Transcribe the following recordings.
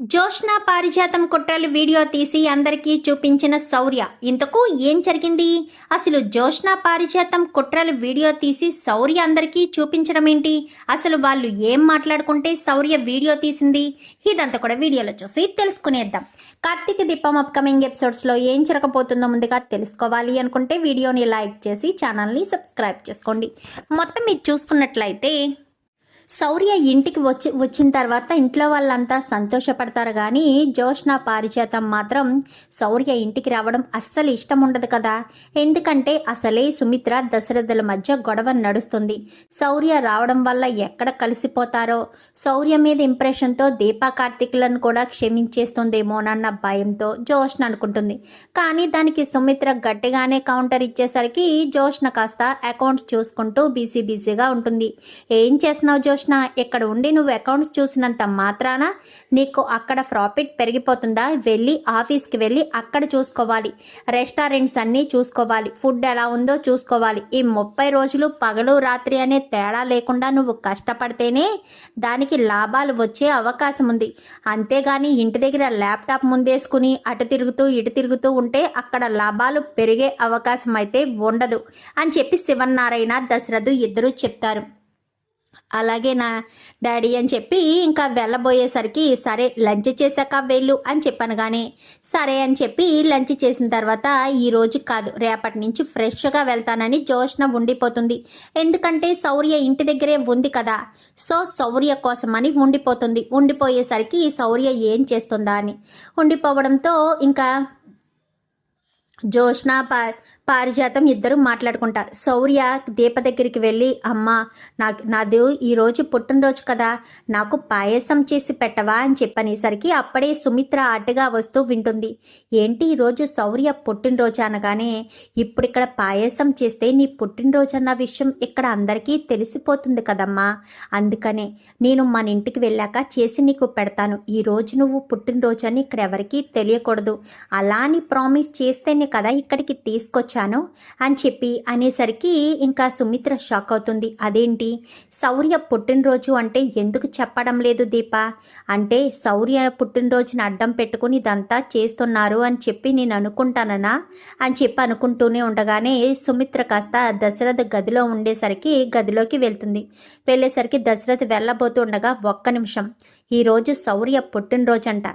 జోష్న పారిజాతం కుట్రలు వీడియో తీసి అందరికీ చూపించిన శౌర్య. ఇంతకు ఏం జరిగింది? అసలు జోష్న పారిజాతం కుట్రలు వీడియో తీసి శౌర్య అందరికీ చూపించడం ఏంటి? అసలు వాళ్ళు ఏం మాట్లాడుకుంటే శౌర్య వీడియో తీసింది? ఇదంతా కూడా వీడియోలో చూసి తెలుసుకునేద్దాం. కార్తీక దీపం అప్కమింగ్ ఎపిసోడ్స్లో ఏం జరగబోతుందో ముందుగా తెలుసుకోవాలి అనుకుంటే వీడియోని లైక్ చేసి ఛానల్ని సబ్స్క్రైబ్ చేసుకోండి. మొత్తం మీరు చూసుకున్నట్లయితే శౌర్య ఇంటికి వచ్చి వచ్చిన తర్వాత ఇంట్లో వాళ్ళంతా సంతోషపడతారు కానీ జోష్న పారిచేతం మాత్రం శౌర్య ఇంటికి రావడం అస్సలు ఇష్టం ఉండదు కదా. ఎందుకంటే అసలే సుమిత్ర దశరథుల మధ్య గొడవ నడుస్తుంది. శౌర్య రావడం వల్ల ఎక్కడ కలిసిపోతారో శౌర్య మీద ఇంప్రెషన్తో దీపా కార్తీకులను కూడా క్షమించేస్తుందేమోనన్న భయంతో జోష్న అనుకుంటుంది. కానీ దానికి సుమిత్ర గట్టిగానే కౌంటర్ ఇచ్చేసరికి జోష్న కాస్త అకౌంట్స్ చూసుకుంటూ బిజీ బిజీగా ఉంటుంది. ఏం చేస్తున్నావు జోష్న ఇక్కడ ఉండి నువ్వు అకౌంట్స్ చూసినంత మాత్రాన నీకు అక్కడ ప్రాఫిట్ పెరిగిపోతుందా? వెళ్ళి ఆఫీస్కి వెళ్ళి అక్కడ చూసుకోవాలి. రెస్టారెంట్స్ అన్నీ చూసుకోవాలి. ఫుడ్ ఎలా ఉందో చూసుకోవాలి. ఈ ముప్పై రోజులు పగలు రాత్రి అనే తేడా లేకుండా నువ్వు కష్టపడితేనే దానికి లాభాలు వచ్చే అవకాశం ఉంది. అంతేగాని ఇంటి దగ్గర ల్యాప్టాప్ ముందేసుకుని అటు తిరుగుతూ ఇటు తిరుగుతూ ఉంటే అక్కడ లాభాలు పెరిగే అవకాశం అయితే ఉండదు అని చెప్పి శివన్నారాయణ దశరథు ఇద్దరూ చెప్తారు. అలాగే నా డాడీ అని చెప్పి ఇంకా వెళ్ళబోయేసరికి సరే లంచ్ చేశాక వెళ్ళు అని చెప్పాను కానీ సరే అని చెప్పి లంచ్ చేసిన తర్వాత ఈ రోజు కాదు రేపటి నుంచి ఫ్రెష్గా వెళ్తానని జోష్న ఉండిపోతుంది. ఎందుకంటే శౌర్య ఇంటి దగ్గరే ఉంది కదా సో శౌర్య కోసమని ఉండిపోతుంది. ఉండిపోయేసరికి శౌర్య ఏం చేస్తుందా అని ఉండిపోవడంతో ఇంకా జోష్న ప పారిజాతం ఇద్దరు మాట్లాడుకుంటారు. శౌర్య దీప దగ్గరికి వెళ్ళి అమ్మ నాకు నాది ఈరోజు పుట్టినరోజు కదా నాకు పాయసం చేసి పెట్టవా అని చెప్పనేసరికి అప్పుడే సుమిత్ర అడ్డుగా వస్తూ వింటుంది. ఏంటి ఈరోజు శౌర్య పుట్టినరోజు అనగానే ఇప్పుడు ఇక్కడ పాయసం చేస్తే నీ పుట్టినరోజు అన్న విషయం ఇక్కడ అందరికీ తెలిసిపోతుంది కదమ్మా. అందుకనే నేను మన ఇంటికి వెళ్ళాక చేసి నీకు పెడతాను. ఈరోజు నువ్వు పుట్టినరోజు అని ఇక్కడ ఎవరికీ తెలియకూడదు. అలా అని ప్రామిస్ చేస్తేనే కదా ఇక్కడికి తీసుకొచ్చాను అని చెప్పి అనేసరికి ఇంకా సుమిత్ర షాక్ అవుతుంది. అదేంటి? శౌర్య పుట్టినరోజు అంటే ఎందుకు చెప్పడం లేదు దీప? అంటే శౌర్య పుట్టినరోజుని అడ్డం పెట్టుకుని ఇదంతా చేస్తున్నారు అని చెప్పి నేను అనుకుంటానన్నా అని చెప్పి అనుకుంటూనే ఉండగానే సుమిత్ర కాస్త దశరథ గదిలో ఉండేసరికి గదిలోకి వెళ్తుంది. వెళ్ళేసరికి దశరథ్ వెళ్ళబోతుండగా ఒక్క నిమిషం. ఈరోజు శౌర్య పుట్టినరోజంట.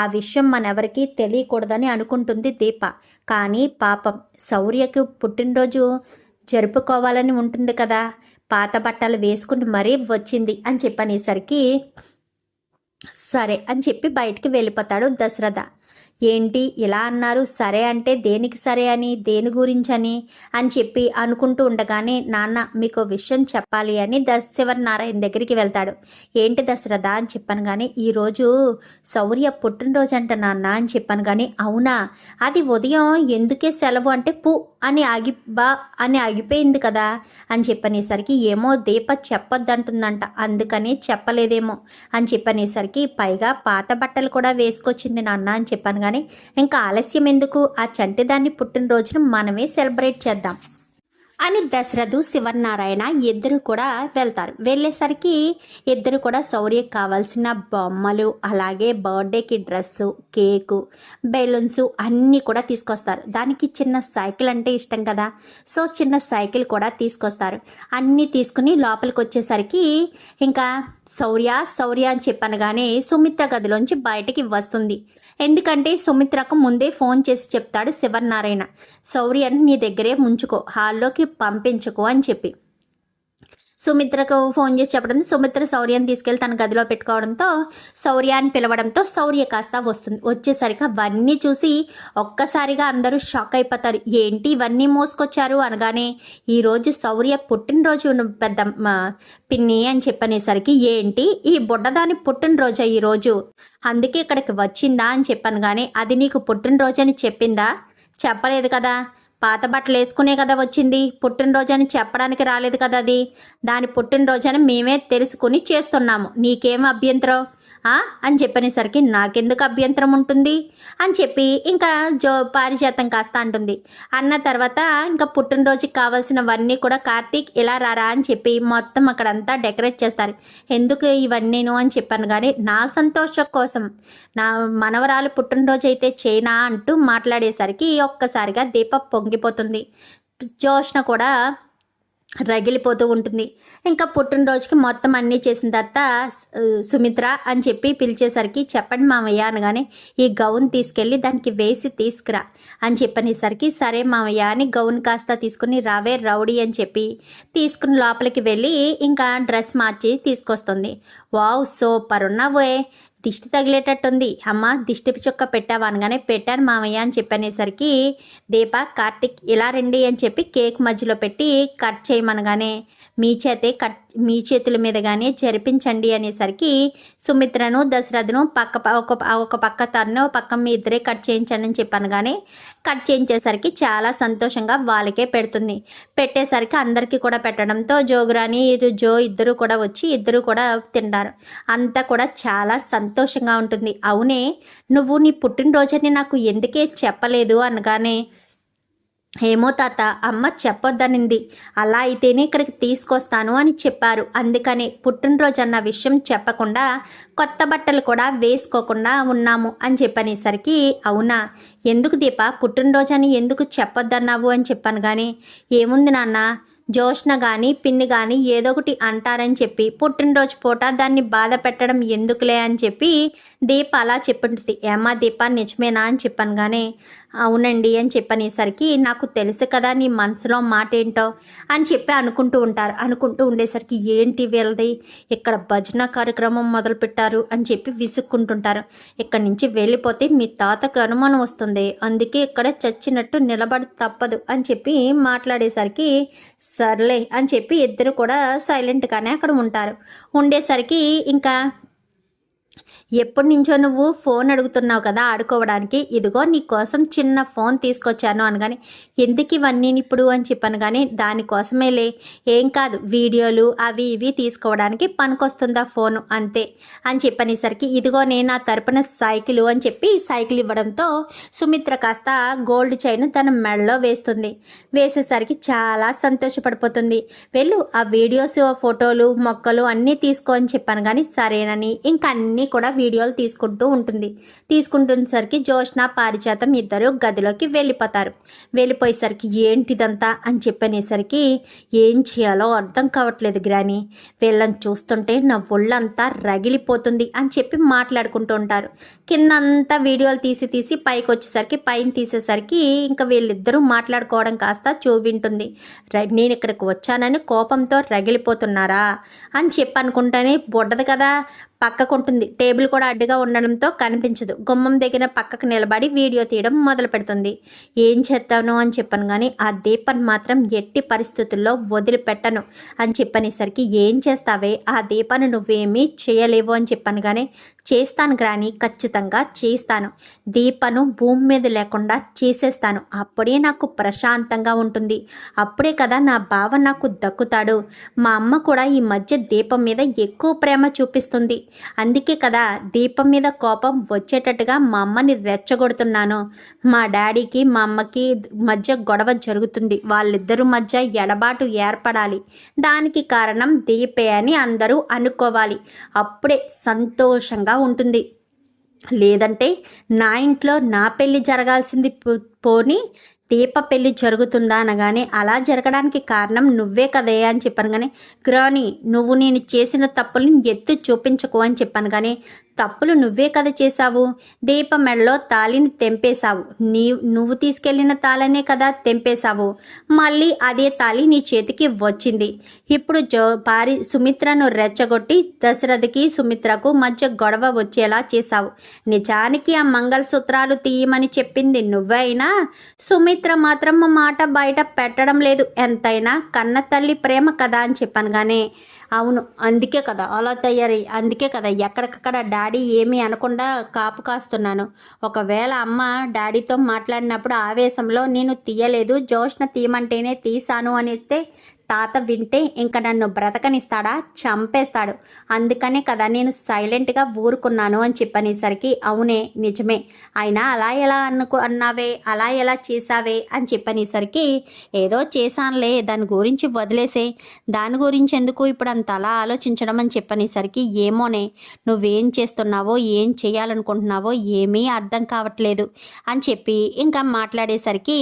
ఆ విషయం మనెవరికీ తెలియకూడదని అనుకుంటుంది దీప. కానీ పాపం శౌర్యకు పుట్టినరోజు జరుపుకోవాలని ఉంటుంది కదా. పాత బట్టలు వేసుకుని మరీ వచ్చింది అని చెప్పనేసరికి సరే అని చెప్పి బయటికి వెళ్ళిపోతాడు దశరథ. ఏంటి ఇలా అన్నారు? సరే అంటే దేనికి సరే అని? దేని గురించని? అని చెప్పి అనుకుంటూ ఉండగానే నాన్న మీకు విషయం చెప్పాలి అని దశ నారాయణ దగ్గరికి వెళ్తాడు. ఏంటి దశరథ అని చెప్పాను కానీ ఈరోజు శౌర్య పుట్టినరోజు అంట నాన్న అని చెప్పాను కానీ అవునా? అది ఉదయం ఎందుకే సెలవు అంటే పు అని ఆగి బా అని ఆగిపోయింది కదా? అని చెప్పనేసరికి ఏమో దీప చెప్పొద్దంటుందంట. అందుకని చెప్పలేదేమో అని చెప్పనేసరికి పైగా పాత బట్టలు కూడా వేసుకొచ్చింది నాన్న అని చెప్పాను కానీ ఇంకా ఆలస్యం ఎందుకు? ఆ చంటిదాన్ని పుట్టినరోజున మనమే సెలబ్రేట్ చేద్దాం. అని దశరథు శివనారాయణ ఇద్దరు కూడా వెళ్తారు. వెళ్ళేసరికి ఇద్దరు కూడా శౌర్యకి కావాల్సిన బొమ్మలు అలాగే బర్త్డేకి డ్రెస్సు కేకు బెలూన్స్ అన్నీ కూడా తీసుకొస్తారు. దానికి చిన్న సైకిల్ అంటే ఇష్టం కదా? సో చిన్న సైకిల్ కూడా తీసుకొస్తారు. అన్నీ తీసుకుని లోపలికి వచ్చేసరికి ఇంకా శౌర్య శౌర్య అని చెప్పనగానే సుమిత్ర గదిలోంచి బయటికి వస్తుంది. ఎందుకంటే సుమిత్రకు ముందే ఫోన్ చేసి చెప్తాడు శివనారాయణ శౌర్యని నీ దగ్గరే ఉంచుకో హాల్లోకి పంపించుకో అని చెప్పి. సుమిత్రకు ఫోన్ చేసి చెప్పడంతో సుమిత్ర శౌర్యాన్ని తీసుకెళ్ళి తన గదిలో పెట్టుకోవడంతో శౌర్యాన్ని పిలవడంతో శౌర్య కాస్త వస్తుంది. వచ్చేసరికి అవన్నీ చూసి ఒక్కసారిగా అందరూ షాక్ అయిపోతారు. ఏంటి ఇవన్నీ మోసుకొచ్చారు అనగానే ఈరోజు శౌర్య పుట్టినరోజు పెద్ద పిన్ని అని చెప్పనేసరికి ఏంటి ఈ బుడ్డదాని పుట్టినరోజా ఈరోజు అందుకే ఇక్కడికి వచ్చిందా అని చెప్పాను కానీ అది నీకు పుట్టినరోజు అని చెప్పిందా? చెప్పలేదు కదా. పాత బట్టలు వేసుకునే కదా వచ్చింది. పుట్టినరోజని అని చెప్పడానికి రాలేదు కదా అది. దాని పుట్టినరోజని మేమే తెలుసుకుని చేస్తున్నాము. నీకేం అభ్యంతరం? అని చెప్పనేసరికి నాకెందుకు అభ్యంతరం ఉంటుంది? అని చెప్పి ఇంకా జో పారిజాతం కాస్త అంటుంది. అన్న తర్వాత ఇంకా పుట్టినరోజుకి కావాల్సినవన్నీ కూడా కార్తీక్ ఇలా రారా అని చెప్పి మొత్తం అక్కడంతా డెకరేట్ చేస్తారు. ఎందుకు ఇవన్నీను అని చెప్పాను కానీ నా సంతోషం కోసం. నా మనవరాలు పుట్టినరోజు అయితే చేయనా అంటూ మాట్లాడేసరికి ఒక్కసారిగా దీప పొంగిపోతుంది. జోష్న కూడా రగిలిపోతూ ఉంటుంది. ఇంకా పుట్టినరోజుకి మొత్తం అన్నీ చేసిన తర్వాత సుమిత్ర అని చెప్పి పిలిచేసరికి చెప్పండి మామయ్య అనగానే ఈ గౌన్ తీసుకెళ్ళి దానికి వేసి తీసుకురా అని చెప్పనేసరికి సరే మామయ్య అని గౌన్ కాస్త తీసుకుని రావే రౌడీ అని చెప్పి తీసుకుని లోపలికి వెళ్ళి ఇంకా డ్రెస్ మార్చి తీసుకొస్తుంది. వావ్ సూపర్ ఉన్నావే దిష్టి తగిలేటట్టుంది. అమ్మ దిష్టి చుక్క పెట్టావా అనగానే పెట్టాను మామయ్య అని చెప్పనేసరికి దీప కార్తిక్ ఇలా రండి అని చెప్పి కేక్ మధ్యలో పెట్టి కట్ చేయమనగానే మీ చేతే కట్ మీ చేతుల మీదగానే జరిపించండి అనేసరికి సుమిత్రను దశరథను పక్క ఒక ఒక పక్క తను పక్క మీ ఇద్దరే కట్ చేయించండి అని చెప్పాను కానీ కట్ చేయించేసరికి చాలా సంతోషంగా వాళ్ళకే పెడుతుంది. పెట్టేసరికి అందరికీ కూడా పెట్టడంతో జోగురాని ఇది జో ఇద్దరు కూడా వచ్చి ఇద్దరు కూడా తింటారు. అంతా కూడా చాలా సంతోషంగా ఉంటుంది. అవునే నువ్వు నీ పుట్టినరోజని నాకు ఎందుకే చెప్పలేదు అనగానే ఏమో తాత అమ్మ చెప్పొద్దనింది. అలా అయితేనే ఇక్కడికి తీసుకొస్తాను అని చెప్పారు. అందుకనే పుట్టినరోజు అన్న విషయం చెప్పకుండా కొత్త బట్టలు కూడా వేసుకోకుండా ఉన్నాము అని చెప్పనేసరికి అవునా? ఎందుకు దీప? పుట్టినరోజు అని ఎందుకు చెప్పొద్దన్నావు అని చెప్పాను కానీ ఏముంది నాన్న? జోష్న కానీ పిన్ని కానీ ఏదో ఒకటి అంటారని చెప్పి పుట్టినరోజు పూట దాన్ని బాధ పెట్టడం ఎందుకులే అని చెప్పి దీప అలా చెప్పింటుంది ఏమా దీప నిజమేనా అని చెప్పాను కానీ అవునండి అని చెప్పనేసరికి నాకు తెలుసు కదా నీ మనసులో మాట ఏంటో అని చెప్పి అనుకుంటూ ఉంటారు. అనుకుంటూ ఉండేసరికి ఏంటి వీళ్ళది? ఇక్కడ భజన కార్యక్రమం మొదలుపెట్టారు అని చెప్పి విసుక్కుంటుంటారు. ఇక్కడి నుంచి వెళ్ళిపోతే మీ తాతకు అనుమానం వస్తుంది. అందుకే ఇక్కడ చచ్చినట్టు నిలబడి తప్పదు అని చెప్పి మాట్లాడేసరికి సర్లే అని చెప్పి ఇద్దరు కూడా సైలెంట్గానే అక్కడ ఉంటారు. ఉండేసరికి ఇంకా ఎప్పటి నుంచో నువ్వు ఫోన్ అడుగుతున్నావు కదా ఆడుకోవడానికి. ఇదిగో నీ కోసం చిన్న ఫోన్ తీసుకొచ్చాను అనగానే ఎందుకు ఇవన్నీ ఇప్పుడు? అని చెప్పాను కానీ దానికోసమేలే ఏం కాదు వీడియోలు అవి ఇవి తీసుకోవడానికి పనికొస్తుందా ఫోను? అంతే. అని చెప్పనేసరికి ఇదిగో నేను నా తరపున సైకిల్ అని చెప్పి సైకిల్ ఇవ్వడంతో సుమిత్ర కాస్త గోల్డ్ చైన్ తన మెడలో వేస్తుంది. వేసేసరికి చాలా సంతోషపడిపోతుంది. వెళ్ళు ఆ వీడియోస్ ఫోటోలు మొక్కలు అన్నీ తీసుకో అని చెప్పాను కానీ సరేనని ఇంకా అన్నీ కూడా వీడియోలు తీసుకుంటూ ఉంటుంది. తీసుకుంటున్నసరికి జోష్న పారిజాతం ఇద్దరు గదిలోకి వెళ్ళిపోతారు. వెళ్ళిపోయేసరికి ఏంటిదంతా అని చెప్పనేసరికి ఏం చేయాలో అర్థం కావట్లేదు గ్రాని. వీళ్ళని చూస్తుంటే నా ఒళ్ళంతా రగిలిపోతుంది అని చెప్పి మాట్లాడుకుంటూ ఉంటారు. కిందంతా వీడియోలు తీసి తీసి పైకి వచ్చేసరికి పైన తీసేసరికి ఇంకా వీళ్ళిద్దరూ మాట్లాడుకోవడం కాస్త చూవింటుంది. నేను ఇక్కడికి వచ్చానని కోపంతో రగిలిపోతున్నారా అని చెప్పి అనుకుంటేనే బుడ్డది కదా. పక్కకుంటుంది. టేబుల్ కూడా అడ్డుగా ఉండడంతో కనిపించదు. గుమ్మం దగ్గర పక్కకు నిలబడి వీడియో తీయడం మొదలు పెడుతుంది ఏం చేస్తాను అని చెప్పాను కానీ ఆ దీపన్ మాత్రం ఎట్టి పరిస్థితుల్లో వదిలిపెట్టను అని చెప్పనేసరికి ఏం చేస్తావే? ఆ దీపాన్ని నువ్వేమీ చేయలేవు అని చెప్పాను కానీ చేస్తాను గ్రాని ఖచ్చితంగా చేస్తాను. దీపను భూమి మీద లేకుండా చేసేస్తాను. అప్పుడే నాకు ప్రశాంతంగా ఉంటుంది. అప్పుడే కదా నా బావ నాకు దక్కుతాడు. మా అమ్మ కూడా ఈ మధ్య దీపం మీద ఎక్కువ ప్రేమ చూపిస్తుంది. అందుకే కదా దీపం మీద కోపం వచ్చేటట్టుగా మా అమ్మని రెచ్చగొడుతున్నాను. మా డాడీకి మా అమ్మకి మధ్య గొడవ జరుగుతుంది. వాళ్ళిద్దరి మధ్య ఎడబాటు ఏర్పడాలి. దానికి కారణం దీపే అని అందరూ అనుకోవాలి. అప్పుడే సంతోషంగా ఉంటుంది. లేదంటే నా ఇంట్లో నా పెళ్ళి జరగాల్సింది పో- పోని దీప పెళ్ళి జరుగుతుందా అనగానే అలా జరగడానికి కారణం నువ్వే కదే అని చెప్పాను కానీ గ్రాని నువ్వు నేను చేసిన తప్పులను ఎత్తు చూపించకు అని చెప్పాను కానీ తప్పులు నువ్వే కదా చేశావు. దీప మెడలో తాళిని తెంపేశావు. నీ నువ్వు తీసుకెళ్ళిన తాళనే కదా తెంపేశావు. మళ్ళీ అదే తాళి నీ చేతికి వచ్చింది. ఇప్పుడు జో పారి సుమిత్రను రెచ్చగొట్టి దశరథకి సుమిత్రకు మధ్య గొడవ వచ్చేలా చేశావు. నిజానికి ఆ మంగళసూత్రాలు తీయమని చెప్పింది నువ్వైనా సుమిత్ర మాత్రం మా మాట బయట పెట్టడం లేదు. ఎంతైనా కన్న తల్లి ప్రేమ కదా అని చెప్పాను కానీ అవును అందుకే కదా. అలా తయారై అందుకే కదా. ఎక్కడికక్కడ డాడీ ఏమీ అనకుండా కాపు కాస్తున్నాను. ఒకవేళ అమ్మ డాడీతో మాట్లాడినప్పుడు ఆవేశంలో నేను తీయలేదు జోష్న తీయమంటేనే తీశాను అని తాత వింటే ఇంక నన్ను బ్రతకనిస్తాడా? చంపేస్తాడు. అందుకనే కదా నేను సైలెంట్గా ఊరుకున్నాను అని చెప్పనేసరికి అవునే నిజమే. అయినా అలా ఎలా అనుకు అన్నావే? అలా ఎలా చేసావే అని చెప్పనేసరికి ఏదో చేశానులే దాని గురించి వదిలేసే. దాని గురించి ఎందుకు ఇప్పుడు అంత అలా ఆలోచించడం అని చెప్పనేసరికి ఏమోనే నువ్వేం చేస్తున్నావో ఏం చేయాలనుకుంటున్నావో ఏమీ అర్థం కావట్లేదు అని చెప్పి ఇంకా మాట్లాడేసరికి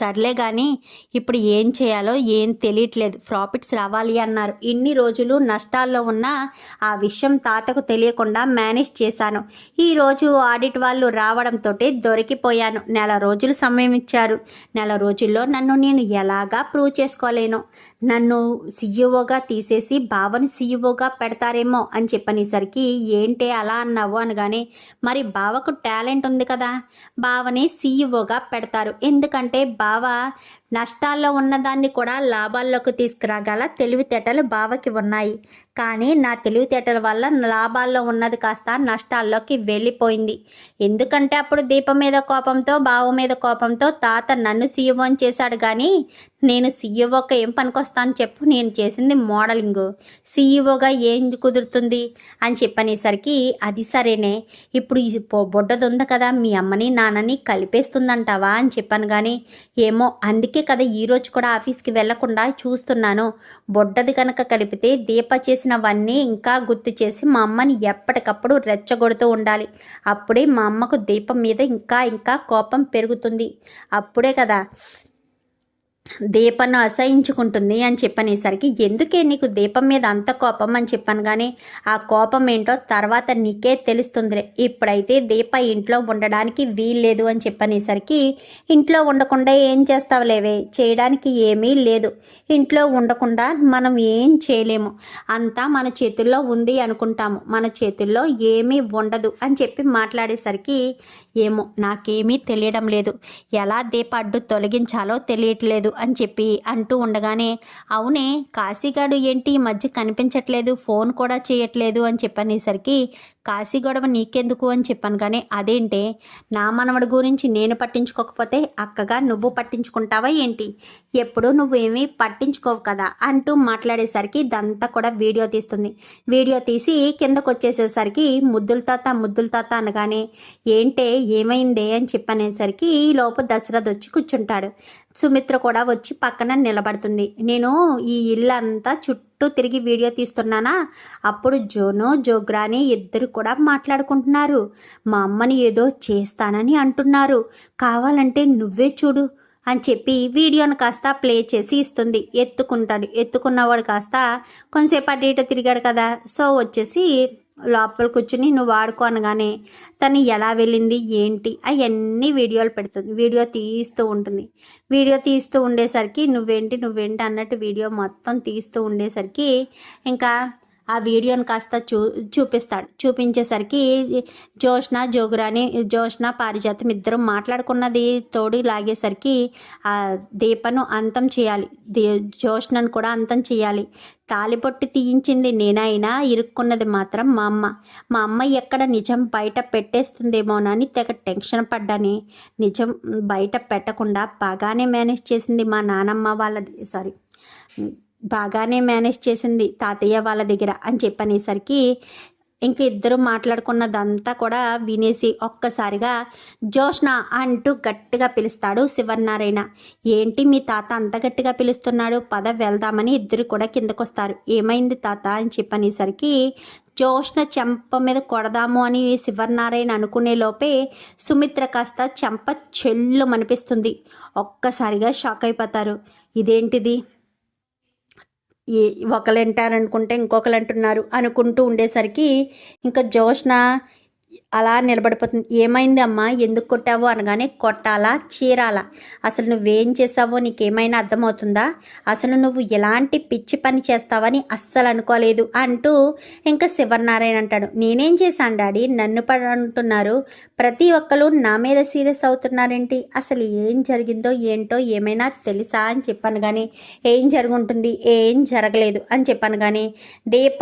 సర్లే కానీ ఇప్పుడు ఏం చేయాలో ఏం తెలియట్లేదు. ప్రాఫిట్స్ రావాలి అన్నారు. ఇన్ని రోజులు నష్టాల్లో ఉన్న ఆ విషయం తాతకు తెలియకుండా మేనేజ్ చేశాను. ఈరోజు ఆడిట్ వాళ్ళు రావడంతో దొరికిపోయాను. నెల రోజులు సమయం ఇచ్చారు. నెల రోజుల్లో నన్ను నేను ఎలాగా ప్రూవ్ చేసుకోలేను. నన్ను సీఈఓగా తీసేసి బావని సీఈఓగా పెడతారేమో అని చెప్పనేసరికి ఏంటే అలా అన్నావు? అనగానే మరి బావకు టాలెంట్ ఉంది కదా బావని సీఈఓగా పెడతారు. ఎందుకంటే బావ నష్టాల్లో ఉన్నదాన్ని కూడా లాభాల్లోకి తీసుకురాగల తెలివితేటలు బావకి ఉన్నాయి. కానీ నా తెలివితేటల వల్ల లాభాల్లో ఉన్నది కాస్త నష్టాల్లోకి వెళ్ళిపోయింది. ఎందుకంటే అప్పుడు దీపం మీద కోపంతో బావ మీద కోపంతో తాత నన్ను సీఈఓ అని చేశాడు కానీ నేను సీఈఓగా ఏం పనికొస్తాను చెప్పు నేను చేసింది మోడలింగ్. సీఈఓగా ఏం కుదురుతుంది? అని చెప్పనేసరికి అది సరేనే ఇప్పుడు ఈ బొడ్డది ఉంది కదా మీ అమ్మని నాన్నని కలిపేస్తుందంటావా అని చెప్పాను కానీ ఏమో అందుకే కదా ఈరోజు కూడా ఆఫీస్కి వెళ్ళకుండా చూస్తున్నాను. బొడ్డది కనుక కలిపితే దీప చేసినవన్నీ ఇంకా గుర్తు చేసి మా అమ్మని ఎప్పటికప్పుడు రెచ్చగొడుతూ ఉండాలి. అప్పుడే మా అమ్మకు దీపం మీద ఇంకా ఇంకా కోపం పెరుగుతుంది. అప్పుడే కదా దీపను అసహించుకుంటుంది అని చెప్పనేసరికి ఎందుకే నీకు దీపం మీద అంత కోపం? అని చెప్పాను కానీ ఆ కోపం ఏంటో తర్వాత నీకే తెలుస్తుందిలే. ఇప్పుడైతే దీప ఇంట్లో ఉండడానికి వీల్లేదు అని చెప్పనేసరికి ఇంట్లో ఉండకుండా ఏం చేస్తావులేవే చేయడానికి ఏమీ లేదు. ఇంట్లో ఉండకుండా మనం ఏం చేయలేము. అంతా మన చేతుల్లో ఉంది అనుకుంటాము. మన చేతుల్లో ఏమీ ఉండదు. అని చెప్పి మాట్లాడేసరికి ఏమో నాకేమీ తెలియడం లేదు. ఎలా దీప అడ్డు తొలగించాలో తెలియట్లేదు. అని చెప్పి అంటూ ఉండగానే అవునే కాశీగాడు ఏంటి? ఈ మధ్య కనిపించట్లేదు ఫోన్ కూడా చేయట్లేదు అని చెప్పనేసరికి కాశీ గొడవ నీకెందుకు? అని చెప్పాను కానీ అదేంటే నా మనవడి గురించి నేను పట్టించుకోకపోతే అక్కగా నువ్వు పట్టించుకుంటావా ఏంటి? ఎప్పుడు నువ్వేమీ పట్టించుకోవు కదా అంటూ మాట్లాడేసరికి ఇదంతా కూడా వీడియో తీస్తుంది. వీడియో తీసి కిందకు వచ్చేసేసరికి ముద్దుల తాత ముద్దుల తాత అనగానే ఏంటే ఏమైందే? అని చెప్పనేసరికి ఈ లోపు దశరథ్ వచ్చి కూర్చుంటాడు. సుమిత్ర కూడా వచ్చి పక్కన నిలబడుతుంది. నేను ఈ ఇల్లు అంతా చుట్టూ తిరిగి వీడియో తీస్తున్నానా? అప్పుడు జోను జోగ్రాని ఇద్దరు కూడా మాట్లాడుకుంటున్నారు. మా అమ్మని ఏదో చేస్తానని అంటున్నారు. కావాలంటే నువ్వే చూడు అని చెప్పి వీడియోను కాస్త ప్లే చేసి ఇస్తుంది. ఎత్తుకుంటాడు. ఎత్తుకున్నవాడు కాస్త కొంతసేపు అటు ఇటు తిరిగాడు కదా. సో వచ్చేసి లోపల కూర్చుని నువ్వు వాడుకో అనగానే తను ఎలా వెళ్ళింది ఏంటి అవన్నీ వీడియోలు పెడుతుంది. వీడియో తీస్తూ ఉంటుంది. వీడియో తీస్తూ ఉండేసరికి నువ్వేంటి నువ్వేంటి అన్నట్టు వీడియో మొత్తం తీస్తూ ఉండేసరికి ఇంకా ఆ వీడియోని కాస్త చూ చూపిస్తాడు. చూపించేసరికి జోష్న జోగురాని జోష్న పారిజాతం ఇద్దరు మాట్లాడుకున్నది తోడు లాగేసరికి ఆ దీపను అంతం చేయాలి. దీ జోష్నను కూడా అంతం చేయాలి. తాలిపొట్టి తీయించింది నేనైనా ఇరుక్కున్నది మాత్రం మా అమ్మ. మా అమ్మ ఎక్కడ నిజం బయట పెట్టేస్తుందేమోనని తెగ టెన్షన్ పడ్డాని. నిజం బయట పెట్టకుండా బాగానే మేనేజ్ చేసింది మా నానమ్మ వాళ్ళది. సారీ. బాగానే మేనేజ్ చేసింది తాతయ్య వాళ్ళ దగ్గర అని చెప్పనేసరికి ఇంక ఇద్దరు మాట్లాడుకున్నదంతా కూడా వినేసి ఒక్కసారిగా జోష్న అంటూ గట్టిగా పిలుస్తాడు శివనారాయణ ఏంటి మీ తాత అంత గట్టిగా పిలుస్తున్నాడు? పద వెళ్దామని ఇద్దరు కూడా కిందకొస్తారు. ఏమైంది తాత అని చెప్పనేసరికి జోష్న చెంప మీద కొడదాము అని శివనారాయణ అనుకునే లోపే సుమిత్ర కాస్త చెంప చెల్లు మనిపిస్తుంది ఒక్కసారిగా షాక్ అయిపోతారు. ఇదేంటిది? ఒకరు అంటారనుకుంటే ఇంకొకరు అంటున్నారు అనుకుంటూ ఉండేసరికి ఇంకా జోష్న అలా నిలబడిపోతుంది. ఏమైంది అమ్మా ఎందుకు కొట్టావు? అనగానే కొట్టాలా? చీరాలా. అసలు నువ్వేం చేసావో నీకేమైనా అర్థమవుతుందా? అసలు నువ్వు ఎలాంటి పిచ్చి పని చేస్తావని అస్సలు అనుకోలేదు అంటూ ఇంకా శివనారాయణ అంటాడు. నేనేం చేశాను డాడీ? నన్ను పడ అంటున్నారు ప్రతి ఒక్కరు నా మీద సీరియస్ అవుతున్నారేంటి? అసలు ఏం జరిగిందో ఏంటో ఏమైనా తెలుసా? అని చెప్పాను కానీ ఏం జరుగుంటుంది? ఏం జరగలేదు? అని చెప్పాను కానీ దీప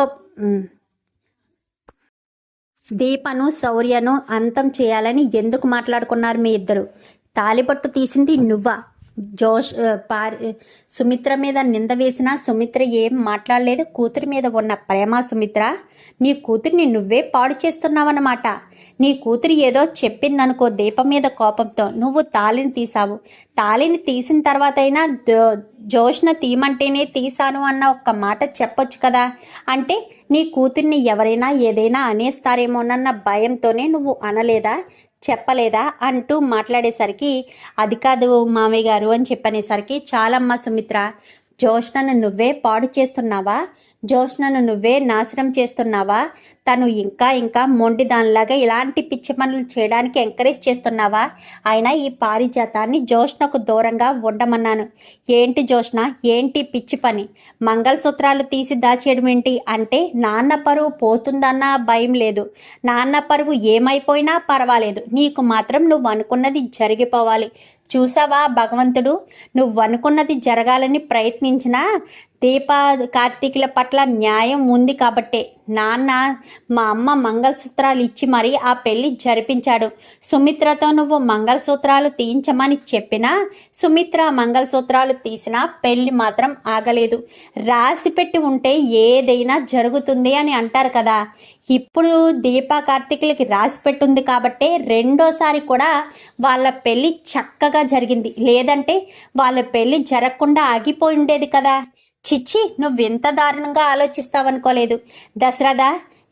దీపను శౌర్యను అంతం చేయాలని ఎందుకు మాట్లాడుకున్నారు మీ ఇద్దరు? తాలిపట్టు తీసింది నువ్వా? జోష్ పారి సుమిత్ర మీద నింద వేసినా సుమిత్ర ఏం మాట్లాడలేదు. కూతురి మీద ఉన్న ప్రేమ సుమిత్ర నీ కూతురిని నువ్వే పాడు చేస్తున్నావన్నమాట. నీ కూతురు ఏదో చెప్పిందనుకో దీపం మీద కోపంతో నువ్వు తాళిని తీసావు తాళిని తీసిన తర్వాత అయినా జో- జోష్న తీమంటేనే తీసాను అన్న ఒక్క మాట చెప్పొచ్చు కదా? అంటే నీ కూతుర్ని ఎవరైనా ఏదైనా అనేస్తారేమోనన్న భయంతోనే నువ్వు అనలేదా? చెప్పలేదా? అంటూ మాట్లాడేసరికి అది కాదు మామయ్య గారు అని చెప్పనేసరికి చాలమ్మ సుమిత్ర జోష్నను నువ్వే పాడు చేస్తున్నావా? జోష్నను నువ్వే నాశనం చేస్తున్నావా? తను ఇంకా ఇంకా మొండి దానిలాగా ఇలాంటి పిచ్చి పనులు చేయడానికి ఎంకరేజ్ చేస్తున్నావా? అయినా ఈ పారిజాతాన్ని జోష్నకు దూరంగా ఉండమన్నాను. ఏంటి జోష్న? ఏంటి పిచ్చి పని? మంగళసూత్రాలు తీసి దాచేయడం ఏంటి? అంటే నాన్న పరువు పోతుందన్న భయం లేదు. నాన్న పరువు ఏమైపోయినా పర్వాలేదు. నీకు మాత్రం నువ్వు అనుకున్నది జరిగిపోవాలి. చూసావా భగవంతుడు? నువ్వు అనుకున్నది జరగాలని ప్రయత్నించినా దీప కార్తీకుల పట్ల న్యాయం ఉంది కాబట్టే. నాన్న మా అమ్మ మంగళసూత్రాలు ఇచ్చి మరీ ఆ పెళ్ళి జరిపించాడు. సుమిత్రతో నువ్వు మంగళసూత్రాలు తీయించమని చెప్పినా సుమిత్ర మంగళసూత్రాలు తీసినా పెళ్ళి మాత్రం ఆగలేదు. రాసి పెట్టి ఉంటే ఏదైనా జరుగుతుంది అని అంటారు కదా. ఇప్పుడు దీపా కార్తీకులకి రాసి పెట్టుంది కాబట్టే రెండోసారి కూడా వాళ్ళ పెళ్ళి చక్కగా జరిగింది. లేదంటే వాళ్ళ పెళ్ళి జరగకుండా ఆగిపోయి ఉండేది కదా. చిచ్చి నువ్వు ఎంత దారుణంగా ఆలోచిస్తావనుకోలేదు. దశరథ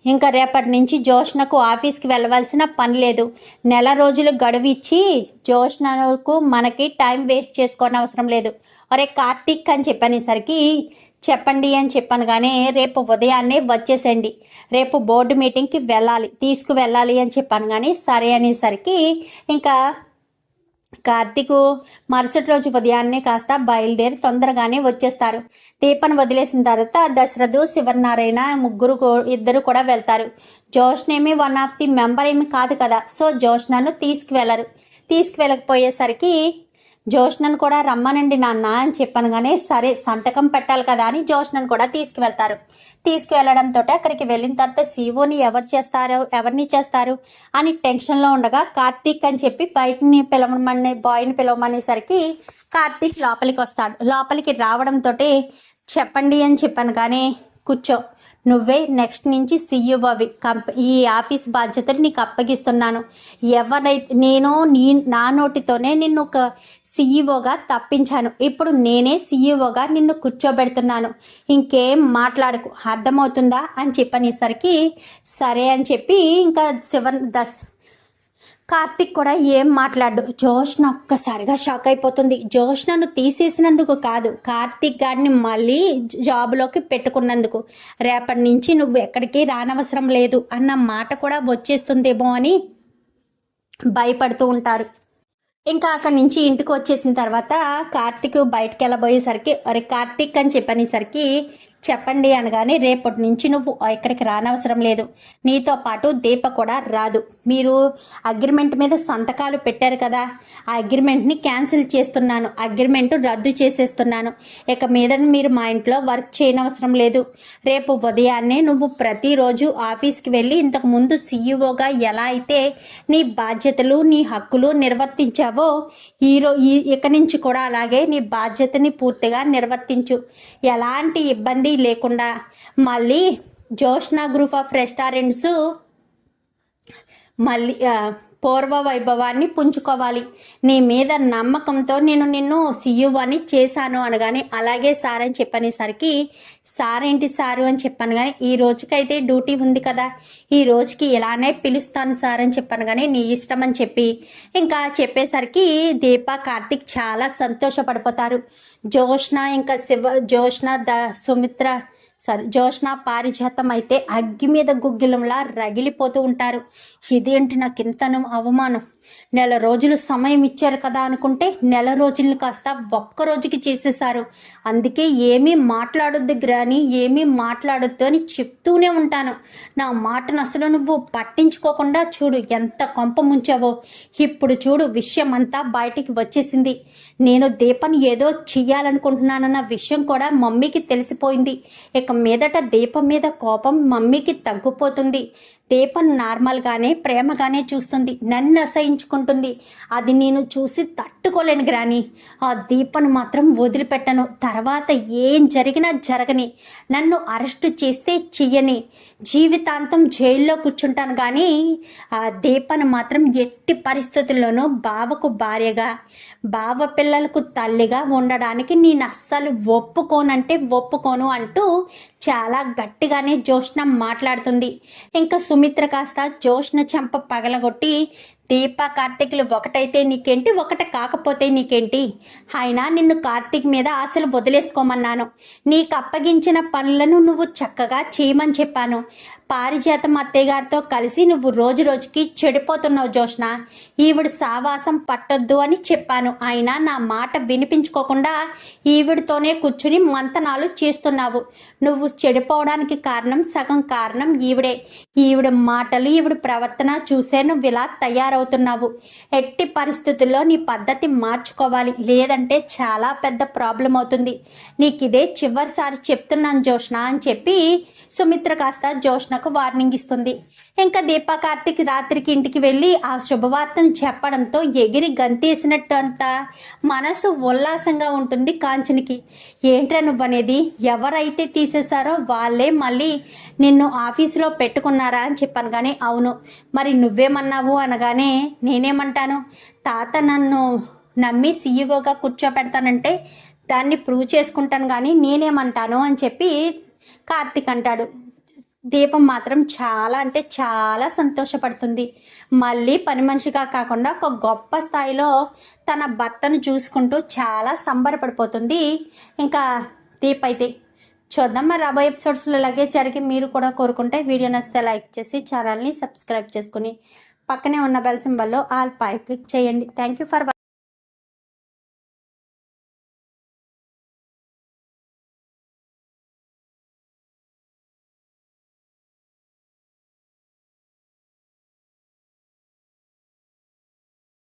ఇంకా రేపటి నుంచి జోష్నకు ఆఫీస్కి వెళ్ళవలసిన పని లేదు. నెల రోజులు గడువు ఇచ్చి జోష్నకు మనకి టైం వేస్ట్ చేసుకోవడం అవసరం లేదు. ఒరే కార్తీక్ అని చెప్పనేసరికి చెప్పండి అని చెప్పాను కానీ రేపు ఉదయాన్నే వచ్చేసండి రేపు బోర్డు మీటింగ్కి వెళ్ళాలి తీసుకు వెళ్ళాలి అని చెప్పాను కానీ సరే అనేసరికి ఇంకా కార్తీకు మరుసటి రోజు ఉదయాన్నే కాస్త బయలుదేరి తొందరగానే వచ్చేస్తారు. దీపను వదిలేసిన తర్వాత దశరథు శివనారాయణ ముగ్గురు ఇద్దరు కూడా వెళ్తారు. జోష్నేమి వన్ ఆఫ్ ది మెంబర్ ఏమి కాదు కదా సో జోష్నను తీసుకువెళ్ళరు. తీసుకువెళ్ళకపోయేసరికి జోష్నను కూడా రమ్మనండి నాన్న అని చెప్పాను కానీ సరే సంతకం పెట్టాలి కదా అని జోష్నను కూడా తీసుకువెళ్తారు. తీసుకువెళ్ళడంతో అక్కడికి వెళ్ళిన తర్వాత సీఓని ఎవరు చేస్తారు ఎవరిని చేస్తారు అని టెన్షన్లో ఉండగా కార్తీక్ అని చెప్పి బయటని పిలవమని బాయ్ని పిలవమనేసరికి కార్తీక్ లోపలికి వస్తాడు లోపలికి రావడంతో చెప్పండి అని చెప్పాను కానీ కూర్చో. నువ్వే నెక్స్ట్ నుంచి సీఈఓవి కంప ఈ ఆఫీస్ బాధ్యతలు నీకు అప్పగిస్తున్నాను. ఎవరైతే నేను నీ నా నోటితోనే నిన్ను ఒక సీఈఓగా తప్పించాను. ఇప్పుడు నేనే సీఈఓగా నిన్ను కూర్చోబెడుతున్నాను. ఇంకేం మాట్లాడకు. అర్థమవుతుందా? అని చెప్పనేసరికి సరే అని చెప్పి ఇంకా శివన్ దస్ కార్తిక్ కూడా ఏం మాట్లాడు జోష్న ఒక్కసారిగా షాక్ అయిపోతుంది. జోష్నను తీసేసినందుకు కాదు కార్తిక్ గారిని మళ్ళీ జాబ్లోకి పెట్టుకున్నందుకు. రేపటి నుంచి నువ్వు ఎక్కడికి రానవసరం లేదు అన్న మాట కూడా వచ్చేస్తుందేమో అని భయపడుతూ ఉంటారు. ఇంకా అక్కడి నుంచి ఇంటికి వచ్చేసిన తర్వాత కార్తిక్ బయటకు వెళ్ళబోయేసరికి అరే కార్తిక్ అని చెప్పనేసరికి చెప్పండి అనగానే రేపటి నుంచి నువ్వు ఇక్కడికి రానవసరం లేదు. నీతో పాటు దీప కూడా రాదు. మీరు అగ్రిమెంట్ మీద సంతకాలు పెట్టారు కదా? ఆ అగ్రిమెంట్ని క్యాన్సిల్ చేస్తున్నాను. అగ్రిమెంట్ రద్దు చేసేస్తున్నాను. ఇక మీద మీరు మా ఇంట్లో వర్క్ చేయనవసరం లేదు. రేపు ఉదయాన్నే నువ్వు ప్రతిరోజు ఆఫీస్కి వెళ్ళి ఇంతకు ముందు సీఈఓగా ఎలా అయితే నీ బాధ్యతలు నీ హక్కులు నిర్వర్తించావో ఈరో ఈ ఇక నుంచి కూడా అలాగే నీ బాధ్యతని పూర్తిగా నిర్వర్తించు. ఎలాంటి ఇబ్బంది లేకుండా మళ్ళీ జోష్నా గ్రూప్ ఆఫ్ రెస్టారెంట్స్ మళ్ళీ పూర్వ వైభవాన్ని పుంజుకోవాలి. నీ మీద నమ్మకంతో నేను నిన్ను సీఈఓ చేశాను అనగానే అలాగే సార్ అని చెప్పనేసరికి సార్ ఏంటి సారు? అని చెప్పాను కానీ ఈ రోజుకైతే డ్యూటీ ఉంది కదా. ఈ రోజుకి ఇలానే పిలుస్తాను సార్ అని చెప్పాను కానీ నీ ఇష్టం అని చెప్పి. ఇంకా చెప్పేసరికి దీప కార్తిక్ చాలా సంతోషపడిపోతారు. జోష్న ఇంకా శివ జోష్న ద సుమిత్ర సారీ జోష్న పారిజాతం అయితే అగ్గి మీద గుగ్గిలంలా రగిలిపోతూ ఉంటారు. ఇదేంటి నాకు ఇంతను అవమానం? నెల రోజులు సమయం ఇచ్చారు కదా అనుకుంటే నెల రోజులు కాస్త ఒక్క రోజుకి చేసేశారు. అందుకే ఏమీ మాట్లాడొద్దు గ్రాని ఏమీ మాట్లాడొద్దు అని చెప్తూనే ఉంటాను. నా మాటను అసలు నువ్వు పట్టించుకోకుండా చూడు ఎంత కొంప ముంచావో. ఇప్పుడు చూడు విషయం అంతా బయటికి వచ్చేసింది. నేను దీపని ఏదో చెయ్యాలనుకుంటున్నానన్న విషయం కూడా మమ్మీకి తెలిసిపోయింది. ఇక మీదట దీపం మీద కోపం మమ్మీకి తగ్గిపోతుంది. దీపను నార్మల్గానే ప్రేమగానే చూస్తుంది. నన్ను అసహించుకుంటుంది. అది నేను చూసి తట్టుకోలేను గ్రాని. ఆ దీపను మాత్రం వదిలిపెట్టను. తర్వాత ఏం జరిగినా జరగని. నన్ను అరెస్ట్ చేస్తే చెయ్యని. జీవితాంతం జైల్లో కూర్చుంటాను కానీ ఆ దీపను మాత్రం ఎట్టి పరిస్థితుల్లోనూ బావకు భార్యగా బావ పిల్లలకు తల్లిగా ఉండడానికి నేను అస్సలు ఒప్పుకోనంటే ఒప్పుకోను అంటూ చాలా గట్టిగానే జోష్న మాట్లాడుతుంది. ఇంకా సుమిత్ర కాస్త జోష్న చెంప పగలగొట్టి దీప కార్తీకులు ఒకటైతే నీకేంటి? ఒకటి కాకపోతే నీకేంటి? అయినా నిన్ను కార్తీక్ మీద ఆశలు వదిలేసుకోమన్నాను. నీకు అప్పగించిన పనులను నువ్వు చక్కగా చేయమని చెప్పాను. పారిజాతం అత్తయ్య గారితో కలిసి నువ్వు రోజు రోజుకి చెడిపోతున్నావు జోష్ణ ఈవిడ సావాసం పట్టొద్దు అని చెప్పాను. అయినా నా మాట వినిపించుకోకుండా ఈవిడితోనే కూర్చుని మంతనాలు చేస్తున్నావు. నువ్వు చెడిపోవడానికి కారణం సగం కారణం ఈవిడే. ఈవిడ మాటలు ఈవిడ ప్రవర్తన చూసే నువ్వు ఇలా తయారవుతున్నావు. ఎట్టి పరిస్థితుల్లో నీ పద్ధతి మార్చుకోవాలి. లేదంటే చాలా పెద్ద ప్రాబ్లం అవుతుంది. నీకు ఇదే చివరిసారి చెప్తున్నాను జోష్ణ అని చెప్పి సుమిత్ర కాస్త జోష్నకు వార్నింగ్ ఇస్తుంది. ఇంకా దీపా కార్తిక్ రాత్రికి ఇంటికి వెళ్ళి ఆ శుభవార్తను చెప్పడంతో ఎగిరి గంతేసినట్టు అంతా మనసు ఉల్లాసంగా ఉంటుంది కాంచనికి. ఏంట్రా నువ్వనేది? ఎవరైతే తీసేశారో వాళ్ళే మళ్ళీ నిన్ను ఆఫీసులో పెట్టుకున్నారా అని చెప్పాను కానీ అవును. మరి నువ్వేమన్నావు అనగానే నేనేమంటాను? తాత నన్ను నమ్మి సీఈఓగా కూర్చోపెడతానంటే దాన్ని ప్రూవ్ చేసుకుంటాను కానీ నేనేమంటాను అని చెప్పి కార్తిక్ అంటాడు. దీపం మాత్రం చాలా అంటే చాలా సంతోషపడుతుంది. మళ్ళీ పని మనిషిగా కాకుండా ఒక గొప్ప స్థాయిలో తన భర్తను చూసుకుంటూ చాలా సంబరపడిపోతుంది. ఇంకా దీప్ అయితే చూద్దాం. మరి రాబోయే ఎపిసోడ్స్లో ఇలాగే జరిగి మీరు కూడా కోరుకుంటే వీడియో నచ్చితే లైక్ చేసి ఛానల్ని సబ్స్క్రైబ్ చేసుకుని పక్కనే ఉన్న బెల్ సింబల్లో ఆల్ పై క్లిక్ చేయండి. Thank you for